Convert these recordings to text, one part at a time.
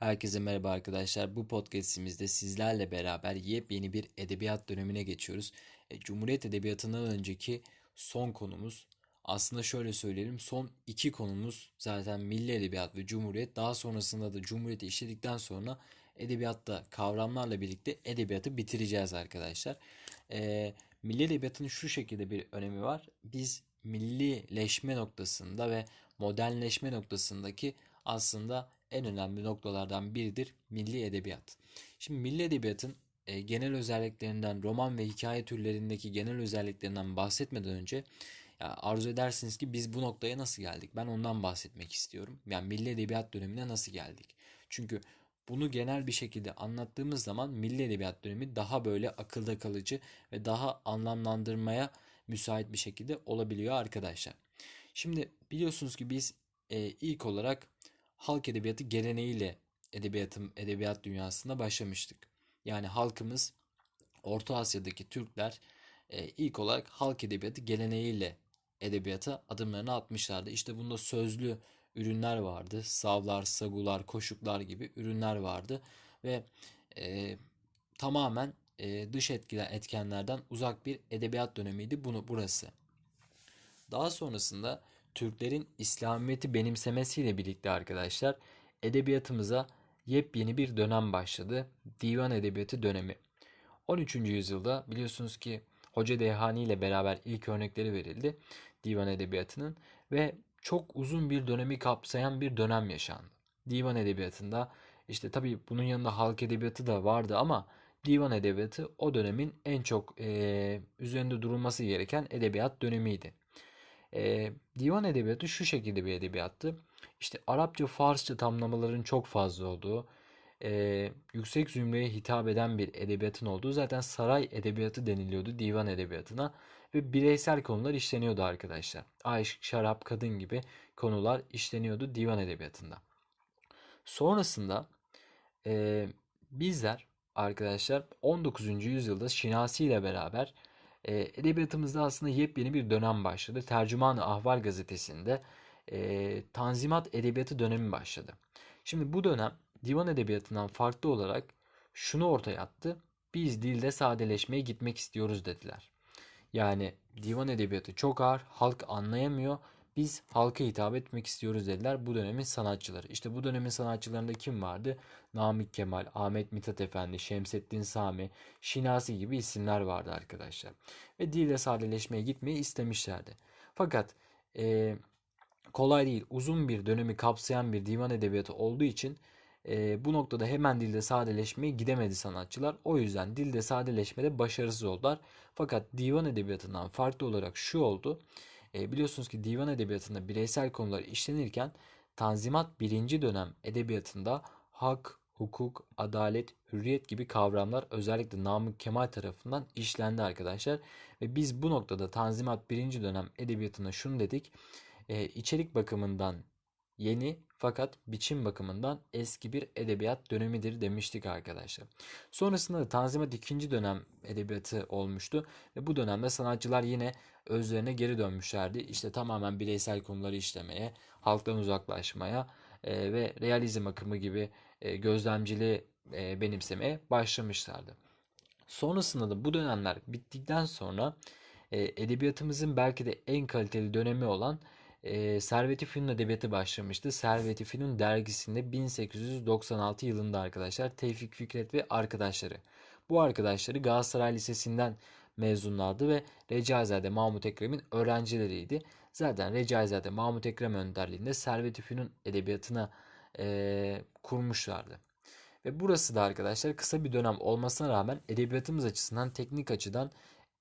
Herkese merhaba arkadaşlar. Bu podcastimizde sizlerle beraber yepyeni bir edebiyat dönemine geçiyoruz. E, Cumhuriyet Edebiyatı'ndan önceki son konumuz aslında şöyle söyleyelim son iki konumuz zaten Milli Edebiyat ve Cumhuriyet. Daha sonrasında da Cumhuriyeti işledikten sonra edebiyatta kavramlarla birlikte edebiyatı bitireceğiz arkadaşlar. E, Milli Edebiyatın şu şekilde bir önemi var. Biz millileşme noktasında ve modernleşme noktasındaki aslında en önemli noktalardan biridir milli edebiyat. Şimdi milli edebiyatın e, genel özelliklerinden, roman ve hikaye türlerindeki genel özelliklerinden bahsetmeden önce ya arzu edersiniz ki biz bu noktaya nasıl geldik? Ben ondan bahsetmek istiyorum. Yani milli edebiyat dönemine nasıl geldik? Çünkü bunu genel bir şekilde anlattığımız zaman milli edebiyat dönemi daha böyle akılda kalıcı ve daha anlamlandırmaya müsait bir şekilde olabiliyor arkadaşlar. Şimdi biliyorsunuz ki biz e, ilk olarak halk edebiyatı geleneğiyle edebiyatım edebiyat dünyasında başlamıştık. Yani halkımız Orta Asya'daki Türkler e, ilk olarak halk edebiyatı geleneğiyle edebiyata adımlarını atmışlardı. İşte bunda sözlü ürünler vardı. Savlar, sagular, koşuklar gibi ürünler vardı ve e, tamamen e, dış etkiler etkenlerden uzak bir edebiyat dönemiydi bunu burası. Daha sonrasında Türklerin İslamiyet'i benimsemesiyle birlikte arkadaşlar edebiyatımıza yepyeni bir dönem başladı. Divan Edebiyatı dönemi. 13. yüzyılda biliyorsunuz ki Hoca Dehani ile beraber ilk örnekleri verildi divan edebiyatının ve çok uzun bir dönemi kapsayan bir dönem yaşandı. Divan edebiyatında işte tabii bunun yanında halk edebiyatı da vardı ama divan edebiyatı o dönemin en çok e, üzerinde durulması gereken edebiyat dönemiydi. E, divan edebiyatı şu şekilde bir edebiyattı. İşte Arapça, Farsça tamlamaların çok fazla olduğu, e, yüksek zümreye hitap eden bir edebiyatın olduğu zaten saray edebiyatı deniliyordu divan edebiyatına ve bireysel konular işleniyordu arkadaşlar. Aşk, şarap, kadın gibi konular işleniyordu divan edebiyatında. Sonrasında e, bizler arkadaşlar 19. yüzyılda Şinasi ile beraber e, edebiyatımızda aslında yepyeni bir dönem başladı. Tercüman-ı Ahval gazetesinde e, Tanzimat Edebiyatı dönemi başladı. Şimdi bu dönem divan edebiyatından farklı olarak şunu ortaya attı. Biz dilde sadeleşmeye gitmek istiyoruz dediler. Yani divan edebiyatı çok ağır, halk anlayamıyor. Biz halka hitap etmek istiyoruz dediler bu dönemin sanatçıları. İşte bu dönemin sanatçılarında kim vardı? Namık Kemal, Ahmet Mithat Efendi, Şemsettin Sami, Şinasi gibi isimler vardı arkadaşlar. Ve dilde sadeleşmeye gitmeyi istemişlerdi. Fakat e, kolay değil, uzun bir dönemi kapsayan bir divan edebiyatı olduğu için e, bu noktada hemen dilde sadeleşmeye gidemedi sanatçılar. O yüzden dilde sadeleşmede başarısız oldular. Fakat divan edebiyatından farklı olarak şu oldu. E, biliyorsunuz ki divan edebiyatında bireysel konular işlenirken Tanzimat birinci dönem edebiyatında hak, hukuk, adalet, hürriyet gibi kavramlar özellikle Namık Kemal tarafından işlendi arkadaşlar. Ve biz bu noktada Tanzimat birinci dönem edebiyatına şunu dedik. E, içerik bakımından yeni fakat biçim bakımından eski bir edebiyat dönemidir demiştik arkadaşlar. Sonrasında da Tanzimat ikinci dönem edebiyatı olmuştu ve bu dönemde sanatçılar yine özlerine geri dönmüşlerdi. İşte tamamen bireysel konuları işlemeye, halktan uzaklaşmaya e, ve realizm akımı gibi e, gözlemciliği e, benimsemeye başlamışlardı. Sonrasında da bu dönemler bittikten sonra e, edebiyatımızın belki de en kaliteli dönemi olan e, Servet-i Fünun Edebiyatı başlamıştı. Servet-i Fünun dergisinde 1896 yılında arkadaşlar Tevfik Fikret ve arkadaşları. Bu arkadaşları Galatasaray Lisesi'nden mezunlardı ve Recaizade Mahmut Ekrem'in öğrencileriydi. Zaten Recaizade Mahmut Ekrem önderliğinde Servet-i Fünun Edebiyatı'na e, kurmuşlardı. Ve burası da arkadaşlar kısa bir dönem olmasına rağmen edebiyatımız açısından teknik açıdan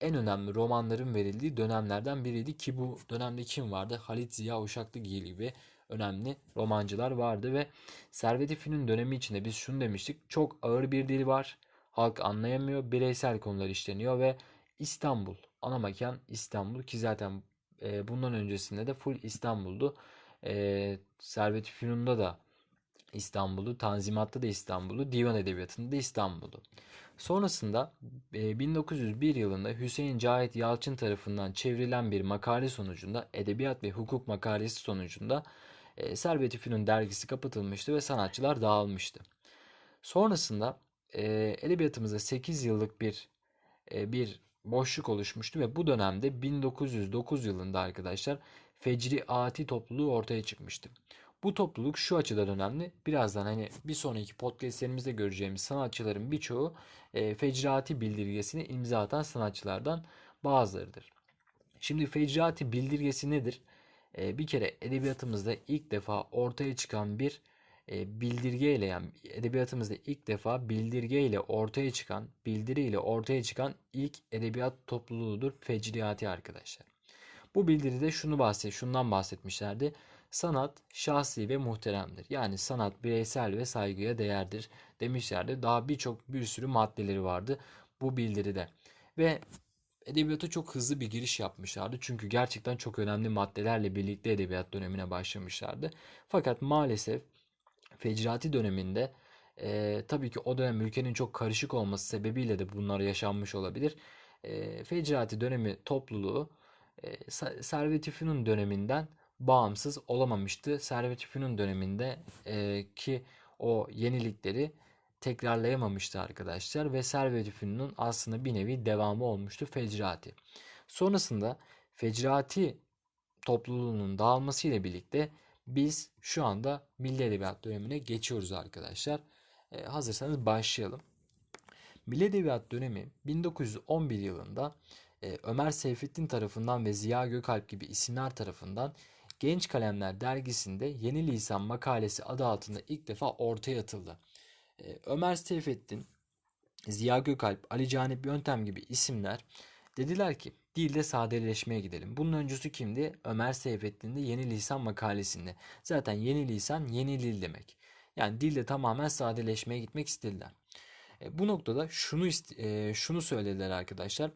en önemli romanların verildiği dönemlerden biriydi ki bu dönemde kim vardı? Halit Ziya Uşaklıgil gibi önemli romancılar vardı ve Servet-i Fünun dönemi içinde biz şunu demiştik. Çok ağır bir dil var. Halk anlayamıyor. Bireysel konular işleniyor ve İstanbul, ana mekan İstanbul ki zaten e, bundan öncesinde de full İstanbul'du. E, Servet-i Fünun'da da İstanbul'u, Tanzimat'ta da İstanbul'u, Divan Edebiyatı'nda da İstanbul'u. Sonrasında 1901 e, yılında Hüseyin Cahit Yalçın tarafından çevrilen bir makale sonucunda, edebiyat ve hukuk makalesi sonucunda e, Servet-i Fünun dergisi kapatılmıştı ve sanatçılar dağılmıştı. Sonrasında e, edebiyatımızda 8 yıllık bir bir boşluk oluşmuştu ve bu dönemde 1909 yılında arkadaşlar Fecri Ati topluluğu ortaya çıkmıştı. Bu topluluk şu açıdan önemli. Birazdan hani bir sonraki podcastlerimizde göreceğimiz sanatçıların birçoğu e, Fecrati bildirgesine imza atan sanatçılardan bazılarıdır. Şimdi Fecrati bildirgesi nedir? E, bir kere edebiyatımızda ilk defa ortaya çıkan bir e, bildirgeyle yani edebiyatımızda ilk defa bildirgeyle ortaya çıkan, bildiriyle ortaya çıkan ilk edebiyat topluluğudur Fecriati arkadaşlar. Bu bildiride şunu bahset, şundan bahsetmişlerdi. Sanat şahsi ve muhteremdir. Yani sanat bireysel ve saygıya değerdir demişlerdi. Daha birçok bir sürü maddeleri vardı bu bildiride. Ve edebiyata çok hızlı bir giriş yapmışlardı. Çünkü gerçekten çok önemli maddelerle birlikte edebiyat dönemine başlamışlardı. Fakat maalesef Fecrati döneminde e, tabii ki o dönem ülkenin çok karışık olması sebebiyle de bunlar yaşanmış olabilir. E, Fecrati dönemi topluluğu e, Servet-i Fünun döneminden bağımsız olamamıştı. Servet-i Fünun döneminde e, ki o yenilikleri tekrarlayamamıştı arkadaşlar ve Servet-i Fünun'un aslında bir nevi devamı olmuştu Fecrati. Sonrasında Fecrati topluluğunun dağılması ile birlikte biz şu anda Milli Edebiyat dönemine geçiyoruz arkadaşlar. E, hazırsanız başlayalım. Milli Edebiyat dönemi 1911 yılında e, Ömer Seyfettin tarafından ve Ziya Gökalp gibi isimler tarafından Genç Kalemler dergisinde Yeni Lisan makalesi adı altında ilk defa ortaya atıldı. E, Ömer Seyfettin, Ziya Gökalp, Ali Canip Yöntem gibi isimler dediler ki dilde sadeleşmeye gidelim. Bunun öncüsü kimdi? Ömer Seyfettin'de Yeni Lisan makalesinde. Zaten yeni lisan yeni dil demek. Yani dilde tamamen sadeleşmeye gitmek istediler. E, bu noktada şunu e, şunu söylediler arkadaşlar.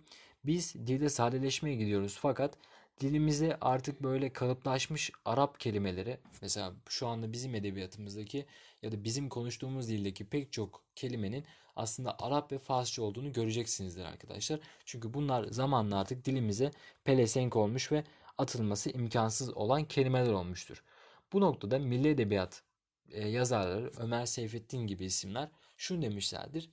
Biz dilde sadeleşmeye gidiyoruz fakat dilimize artık böyle kalıplaşmış Arap kelimeleri mesela şu anda bizim edebiyatımızdaki ya da bizim konuştuğumuz dildeki pek çok kelimenin aslında Arap ve Farsça olduğunu göreceksinizdir arkadaşlar. Çünkü bunlar zamanla artık dilimize pelesenk olmuş ve atılması imkansız olan kelimeler olmuştur. Bu noktada milli edebiyat e, yazarları Ömer Seyfettin gibi isimler şunu demişlerdir.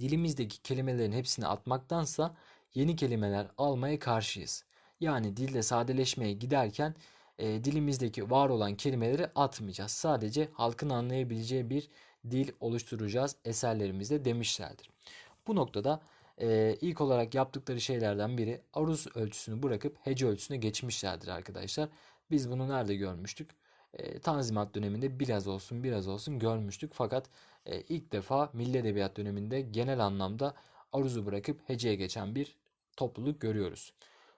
Dilimizdeki kelimelerin hepsini atmaktansa yeni kelimeler almaya karşıyız. Yani dilde sadeleşmeye giderken e, dilimizdeki var olan kelimeleri atmayacağız. Sadece halkın anlayabileceği bir dil oluşturacağız eserlerimizde demişlerdir. Bu noktada e, ilk olarak yaptıkları şeylerden biri aruz ölçüsünü bırakıp hece ölçüsüne geçmişlerdir arkadaşlar. Biz bunu nerede görmüştük? E, Tanzimat döneminde biraz olsun biraz olsun görmüştük. Fakat e, ilk defa Milli Edebiyat döneminde genel anlamda aruzu bırakıp heceye geçen bir topluluk görüyoruz.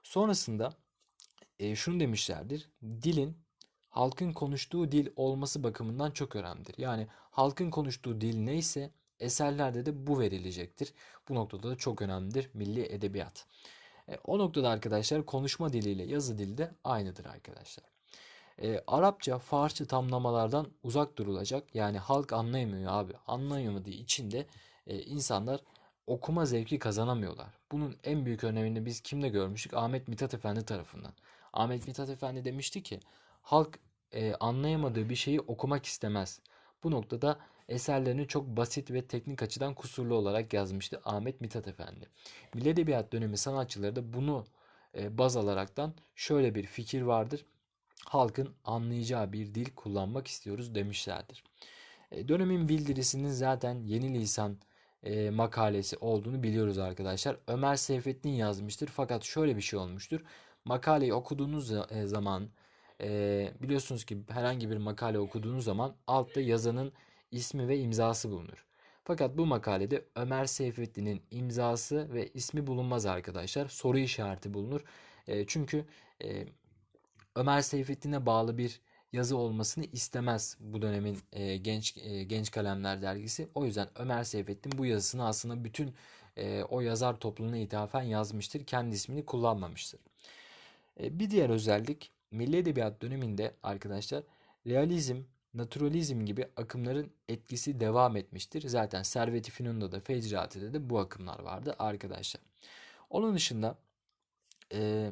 Sonrasında e, şunu demişlerdir. Dilin halkın konuştuğu dil olması bakımından çok önemlidir. Yani halkın konuştuğu dil neyse eserlerde de bu verilecektir. Bu noktada da çok önemlidir milli edebiyat. E, o noktada arkadaşlar konuşma diliyle yazı dili de aynıdır arkadaşlar. E, Arapça, Farsça tamlamalardan uzak durulacak. Yani halk anlayamıyor abi. Anlayamadığı için de e, insanlar okuma zevki kazanamıyorlar. Bunun en büyük örneğini biz kimde görmüştük? Ahmet Mithat Efendi tarafından. Ahmet Mithat Efendi demişti ki halk e, anlayamadığı bir şeyi okumak istemez. Bu noktada eserlerini çok basit ve teknik açıdan kusurlu olarak yazmıştı Ahmet Mithat Efendi. Milli Edebiyat dönemi sanatçıları da bunu e, baz alaraktan şöyle bir fikir vardır. Halkın anlayacağı bir dil kullanmak istiyoruz demişlerdir. E, dönemin bildirisinin zaten yeni lisan e, makalesi olduğunu biliyoruz arkadaşlar. Ömer Seyfettin yazmıştır fakat şöyle bir şey olmuştur. Makaleyi okuduğunuz e, zaman e, biliyorsunuz ki herhangi bir makale okuduğunuz zaman altta yazanın ismi ve imzası bulunur. Fakat bu makalede Ömer Seyfettin'in imzası ve ismi bulunmaz arkadaşlar. Soru işareti bulunur. E, çünkü e, Ömer Seyfettin'e bağlı bir yazı olmasını istemez bu dönemin e, genç e, genç kalemler dergisi. O yüzden Ömer Seyfettin bu yazısını aslında bütün e, o yazar topluluğuna ithafen yazmıştır. Kendi ismini kullanmamıştır. E, bir diğer özellik Milli Edebiyat döneminde arkadaşlar realizm, naturalizm gibi akımların etkisi devam etmiştir. Zaten Servet-i Fünun'da da Fecrati'de de bu akımlar vardı arkadaşlar. Onun dışında e,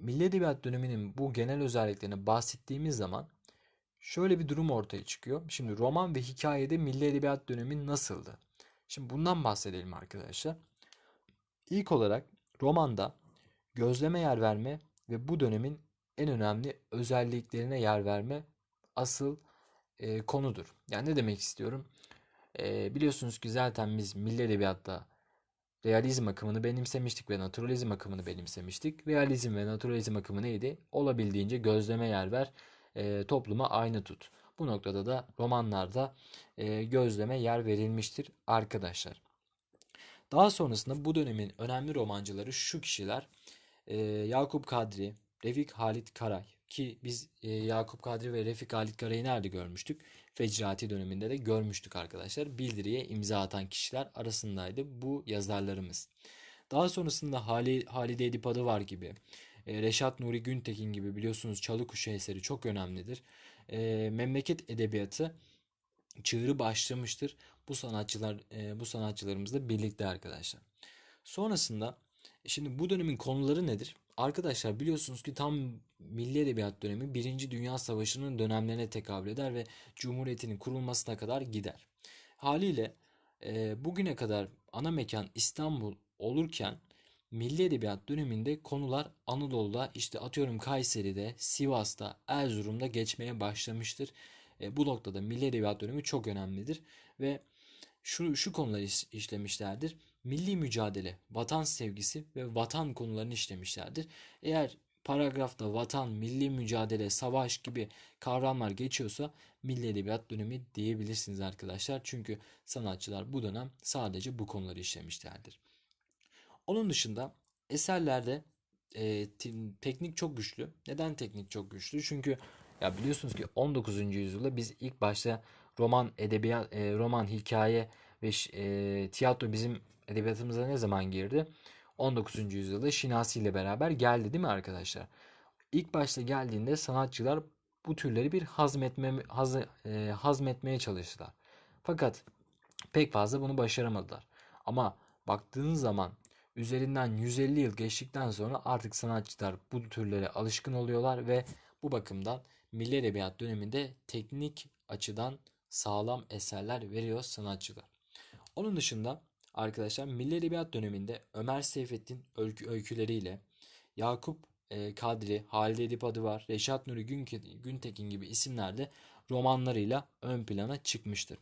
Milli Edebiyat döneminin bu genel özelliklerini bahsettiğimiz zaman şöyle bir durum ortaya çıkıyor. Şimdi roman ve hikayede Milli Edebiyat dönemi nasıldı? Şimdi bundan bahsedelim arkadaşlar. İlk olarak romanda gözleme yer verme ve bu dönemin en önemli özelliklerine yer verme asıl e, konudur. Yani ne demek istiyorum? E, biliyorsunuz ki zaten biz milli edebiyatta realizm akımını benimsemiştik ve naturalizm akımını benimsemiştik. Realizm ve naturalizm akımı neydi? Olabildiğince gözleme yer ver, e, topluma aynı tut. Bu noktada da romanlarda e, gözleme yer verilmiştir arkadaşlar. Daha sonrasında bu dönemin önemli romancıları şu kişiler. E, Yakup Kadri, Refik Halit Karay ki biz e, Yakup Kadri ve Refik Halit Karay'ı nerede görmüştük? Fecrati döneminde de görmüştük arkadaşlar. Bildiriye imza atan kişiler arasındaydı bu yazarlarımız. Daha sonrasında Hali, Halide Edip Adı var gibi. E, Reşat Nuri Güntekin gibi biliyorsunuz Çalıkuşu eseri çok önemlidir. E, memleket edebiyatı çığırı başlamıştır. Bu sanatçılar e, bu sanatçılarımızla birlikte arkadaşlar. Sonrasında şimdi bu dönemin konuları nedir? Arkadaşlar biliyorsunuz ki tam Milli Edebiyat dönemi Birinci Dünya Savaşı'nın dönemlerine tekabül eder ve Cumhuriyet'in kurulmasına kadar gider. Haliyle e, bugüne kadar ana mekan İstanbul olurken Milli Edebiyat döneminde konular Anadolu'da işte atıyorum Kayseri'de, Sivas'ta, Erzurum'da geçmeye başlamıştır. E, bu noktada Milli Edebiyat dönemi çok önemlidir ve şu, şu konuları işlemişlerdir. Milli mücadele, vatan sevgisi ve vatan konularını işlemişlerdir. Eğer paragrafta vatan, milli mücadele, savaş gibi kavramlar geçiyorsa Milli Edebiyat dönemi diyebilirsiniz arkadaşlar. Çünkü sanatçılar bu dönem sadece bu konuları işlemişlerdir. Onun dışında eserlerde e, teknik çok güçlü. Neden teknik çok güçlü? Çünkü ya biliyorsunuz ki 19. yüzyılda biz ilk başta roman, edebiyat, e, roman, hikaye ve e, tiyatro bizim edebiyatımıza ne zaman girdi? 19. yüzyılda Şinasi ile beraber geldi değil mi arkadaşlar? İlk başta geldiğinde sanatçılar bu türleri bir hazmetme, haz, e, hazmetmeye çalıştılar. Fakat pek fazla bunu başaramadılar. Ama baktığınız zaman üzerinden 150 yıl geçtikten sonra artık sanatçılar bu türlere alışkın oluyorlar ve bu bakımdan Milli Edebiyat döneminde teknik açıdan sağlam eserler veriyor sanatçılar. Onun dışında arkadaşlar Milli Edebiyat döneminde Ömer Seyfettin öykü, öyküleriyle Yakup e, Kadri, Halide Edip Adı var, Reşat Nuri Güntekin gibi isimler de romanlarıyla ön plana çıkmıştır.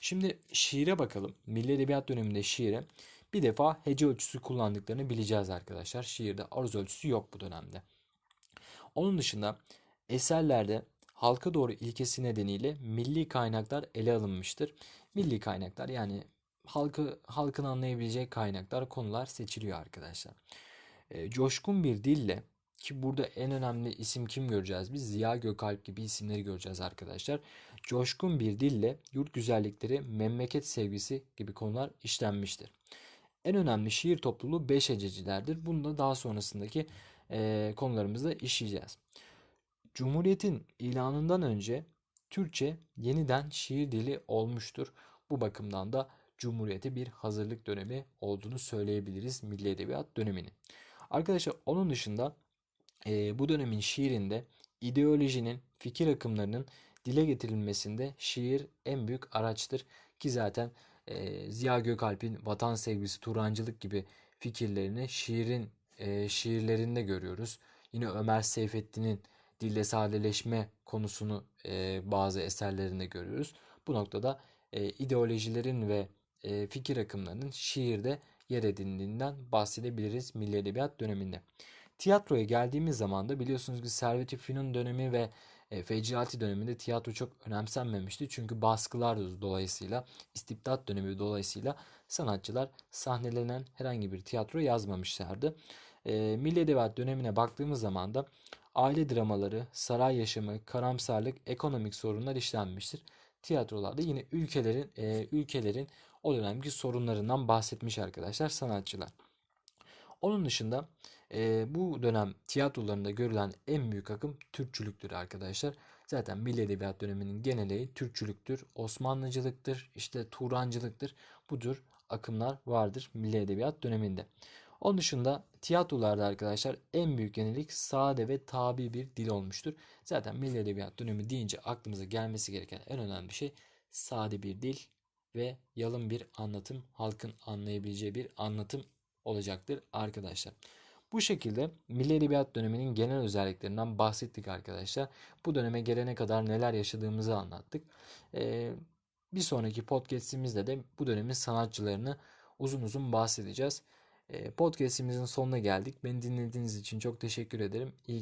Şimdi şiire bakalım. Milli Edebiyat döneminde şiire bir defa hece ölçüsü kullandıklarını bileceğiz arkadaşlar. Şiirde aruz ölçüsü yok bu dönemde. Onun dışında eserlerde halka doğru ilkesi nedeniyle milli kaynaklar ele alınmıştır. Milli kaynaklar yani halkı halkın anlayabileceği kaynaklar, konular seçiliyor arkadaşlar. E, coşkun bir dille ki burada en önemli isim kim göreceğiz biz? Ziya Gökalp gibi isimleri göreceğiz arkadaşlar. Coşkun bir dille yurt güzellikleri, memleket sevgisi gibi konular işlenmiştir. En önemli şiir topluluğu beş hececilerdir. Bunu da daha sonrasındaki e, konularımızda işleyeceğiz. Cumhuriyetin ilanından önce Türkçe yeniden şiir dili olmuştur. Bu bakımdan da Cumhuriyete bir hazırlık dönemi olduğunu söyleyebiliriz Milli Edebiyat döneminin. Arkadaşlar onun dışında e, bu dönemin şiirinde ideolojinin, fikir akımlarının dile getirilmesinde şiir en büyük araçtır. Ki zaten e, Ziya Gökalp'in vatan sevgisi, Turancılık gibi fikirlerini şiirin e, şiirlerinde görüyoruz. Yine Ömer Seyfettin'in dille sadeleşme konusunu e, bazı eserlerinde görüyoruz. Bu noktada e, ideolojilerin ve e, fikir akımlarının şiirde yer edindiğinden bahsedebiliriz Milli Edebiyat döneminde. Tiyatroya geldiğimiz zaman da biliyorsunuz ki Servet-i Fünun dönemi ve e, Fecrati döneminde tiyatro çok önemsenmemişti. Çünkü baskılar dolayısıyla, istibdat dönemi dolayısıyla sanatçılar sahnelenen herhangi bir tiyatro yazmamışlardı. E, Milli Edebiyat dönemine baktığımız zaman da aile dramaları, saray yaşamı, karamsarlık, ekonomik sorunlar işlenmiştir. Tiyatrolarda yine ülkelerin e, ülkelerin o dönemki sorunlarından bahsetmiş arkadaşlar sanatçılar. Onun dışında e, bu dönem tiyatrolarında görülen en büyük akım Türkçülüktür arkadaşlar. Zaten Milli Edebiyat döneminin geneli Türkçülüktür, Osmanlıcılıktır, işte Turancılıktır. Bu tür akımlar vardır Milli Edebiyat döneminde. Onun dışında tiyatrolarda arkadaşlar en büyük yenilik sade ve tabi bir dil olmuştur. Zaten Milli Edebiyat dönemi deyince aklımıza gelmesi gereken en önemli şey sade bir dil ve yalın bir anlatım, halkın anlayabileceği bir anlatım olacaktır arkadaşlar. Bu şekilde Milli Edebiyat döneminin genel özelliklerinden bahsettik arkadaşlar. Bu döneme gelene kadar neler yaşadığımızı anlattık. Ee, bir sonraki podcastimizde de bu dönemin sanatçılarını uzun uzun bahsedeceğiz. Ee, podcastimizin sonuna geldik. Beni dinlediğiniz için çok teşekkür ederim. İyi